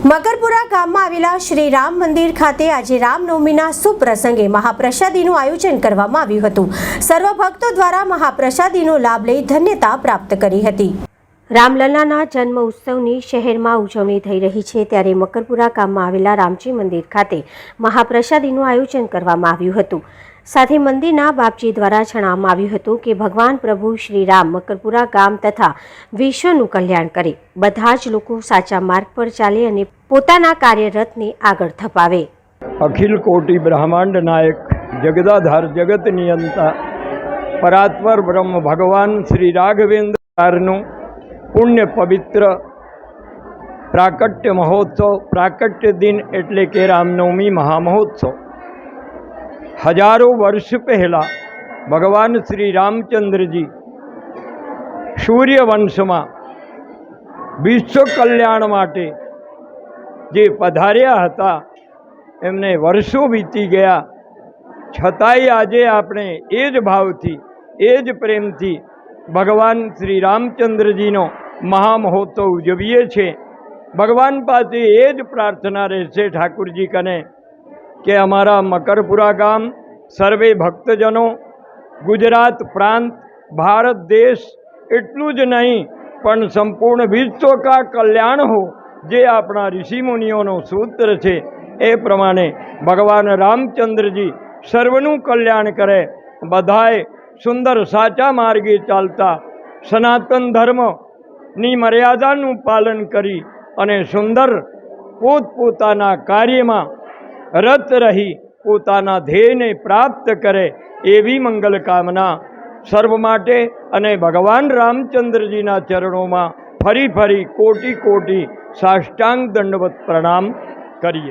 મકરપુરા ગામમાં આવેલા શ્રી રામ મંદિર ખાતે આજે રામનવમીના સુપ્રસંગે મહાપ્રસાદીનું આયોજન કરવામાં આવ્યું હતું. સર્વ ભક્તો દ્વારા મહાપ્રસાદીનો લાભ લઈ ધન્યતા પ્રાપ્ત કરી હતી. રામલલ્લાના જન્મ ઉત્સવની શહેરમાં ઉજવણી થઈ રહી છે ત્યારે મકરપુરા ગામમાં આવેલા રામજી મંદિર ખાતે મહાપ્રસાદીનું આયોજન કરવામાં આવ્યું હતું. સાથે મંદિરના બાપજી દ્વારા જણાવવામાં આવ્યું હતું કે ભગવાન પ્રભુ શ્રી રામ મકરપુરા ગામ તથા વિશ્વનું કલ્યાણ કરે. બધા જ લોકો સાચા માર્ગ પર ચાલે અને પોતાના કાર્યરતને આગળ ધપાવે. અખિલ કોટી બ્રહ્માંડ નાયક જગદાધાર જગત નિયંતા પરાત્પર બ્રહ્મ ભગવાન શ્રી રાઘવેન્દ્રનું પુણ્ય પવિત્ર પ્રાકટ્ય મહોત્સવ, પ્રાકટ્ય દિન એટલે કે રામનવમી મહામહોત્સવ. હજારો વર્ષ પહેલાં ભગવાન શ્રી રામચંદ્રજી સૂર્યવંશમાં વિશ્વ કલ્યાણ માટે જે પધાર્યા હતા, એમને વર્ષો વીતી ગયા. છતાંય આજે આપણે એ જ ભાવથી, એ જ પ્રેમથી ભગવાન શ્રી રામચંદ્રજીનો મહામહોત્સવ ઉજવીએ છીએ. ભગવાન પાસે એ જ પ્રાર્થના રહેશે ઠાકુરજી કને. કે અમારા મકરપુરા ગામ સર્વે ભક્તજનો, ગુજરાત પ્રાંત, ભારત દેશ એટલું જ નહીં, પણ સંપૂર્ણ વિશ્વ કા કલ્યાણ હો, જે આપણા ઋષિમુનિઓનો સૂત્ર છે, એ પ્રમાણે ભગવાન રામચંદ્રજી સર્વનું કલ્યાણ કરે. બધાએ સુંદર સાચા માર્ગે ચાલતા સનાતન ધર્મની મર્યાદાનું પાલન કરી અને સુંદર પોતપોતાના કાર્યમાં રત રહી, પોતાના ધ્યેયને પ્રાપ્ત કરે એવી મંગલ કામના. સર્વ માટે અને ભગવાન રામચંદ્રજીના ચરણોમાં ફરી ફરી કોટી કોટી સાષ્ટાંગ દંડવત પ્રણામ કરીએ.